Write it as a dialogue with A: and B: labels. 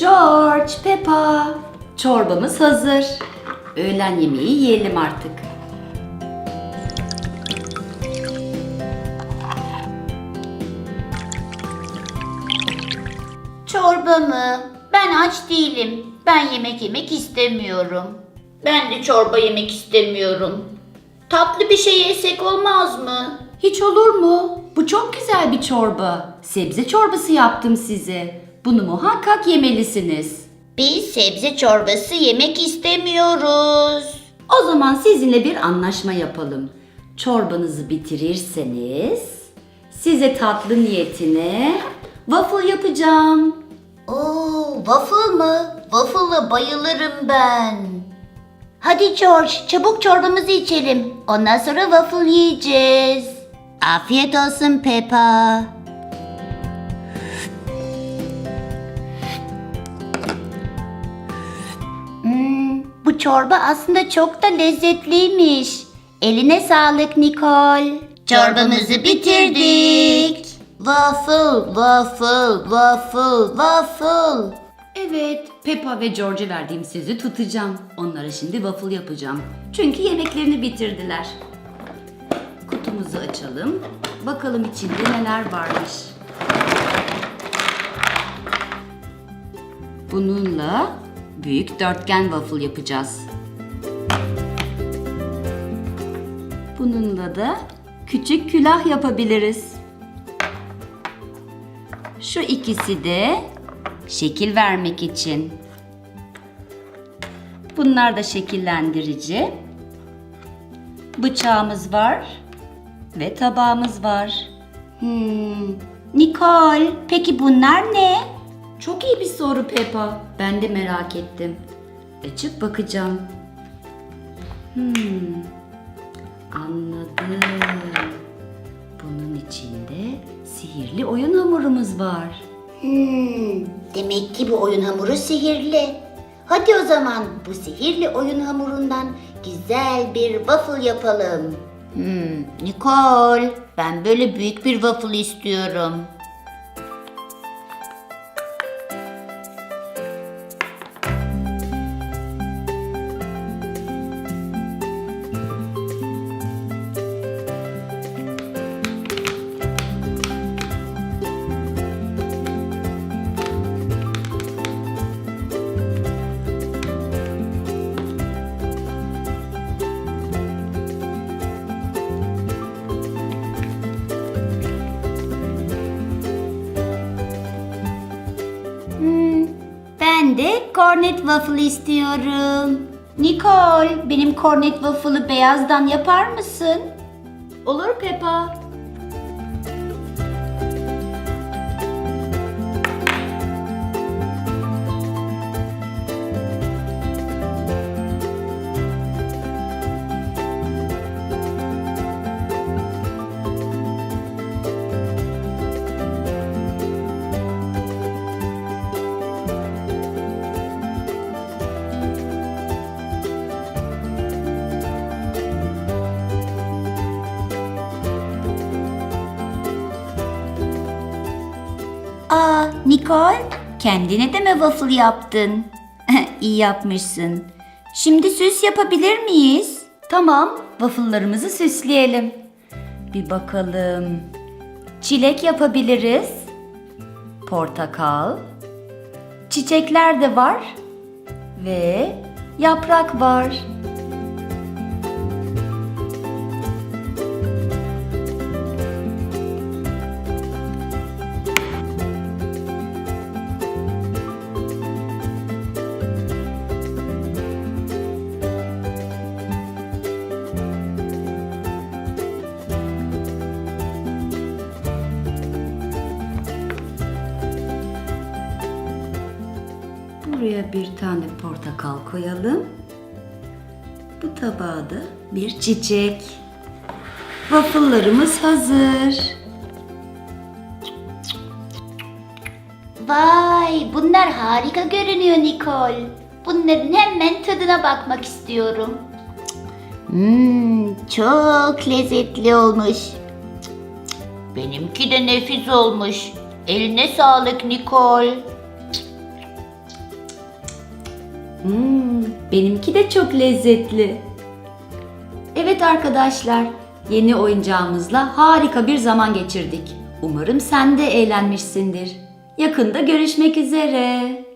A: George, Peppa. Çorbamız hazır. Öğlen yemeği yiyelim artık.
B: Çorba mı? Ben aç değilim. Ben yemek yemek istemiyorum. Ben de çorba yemek istemiyorum. Tatlı bir şey yesek olmaz mı?
A: Hiç olur mu? Bu çok güzel bir çorba. Sebze çorbası yaptım size. Bunu muhakkak yemelisiniz.
B: Biz sebze çorbası yemek istemiyoruz.
A: O zaman sizinle bir anlaşma yapalım. Çorbanızı bitirirseniz size tatlı niyetine waffle yapacağım.
B: Oo, waffle mı? Waffle'a bayılırım ben. Hadi George, çabuk çorbamızı içelim. Ondan sonra waffle yiyeceğiz. Afiyet olsun Peppa. Çorba aslında çok da lezzetliymiş. Eline sağlık Nicole. Çorbamızı bitirdik. Waffle, waffle, waffle, waffle.
A: Evet, Peppa ve George'e verdiğim sözü tutacağım. Onlara şimdi waffle yapacağım. Çünkü yemeklerini bitirdiler. Kutumuzu açalım. Bakalım içinde neler varmış. Bununla büyük dörtgen waffle yapacağız. Bununla da küçük külah yapabiliriz. Şu ikisi de şekil vermek için. Bunlar da şekillendirici. Bıçağımız var ve tabağımız var. Hmm. Nicole, peki bunlar ne? Çok iyi bir soru Peppa. Ben de merak ettim. Açıp bakacağım. Hmm. Anladım. Bunun içinde sihirli oyun hamurumuz var.
B: Hmm, demek ki bu oyun hamuru sihirli. Hadi o zaman bu sihirli oyun hamurundan güzel bir waffle yapalım. Hmm, Nicole, ben böyle büyük bir waffle istiyorum. De cornet waffle istiyorum. Nicole, benim cornet waffle'ı beyazdan yapar mısın?
A: Olur Peppa.
B: Nicole, kendine de mi waffle yaptın? İyi yapmışsın. Şimdi süs yapabilir miyiz?
A: Tamam, waffle'larımızı süsleyelim. Bir bakalım. Çilek yapabiliriz. Portakal. Çiçekler de var. Ve yaprak var. Buraya bir tane portakal koyalım. Bu tabağa da bir çiçek. Waffle'larımız hazır.
B: Vay, bunlar harika görünüyor Nicole. Bunların hemen tadına bakmak istiyorum. Hmm, çok lezzetli olmuş. Benimki de nefis olmuş. Eline sağlık Nicole.
A: Hmm, benimki de çok lezzetli. Evet arkadaşlar, yeni oyuncağımızla harika bir zaman geçirdik. Umarım sen de eğlenmişsindir. Yakında görüşmek üzere.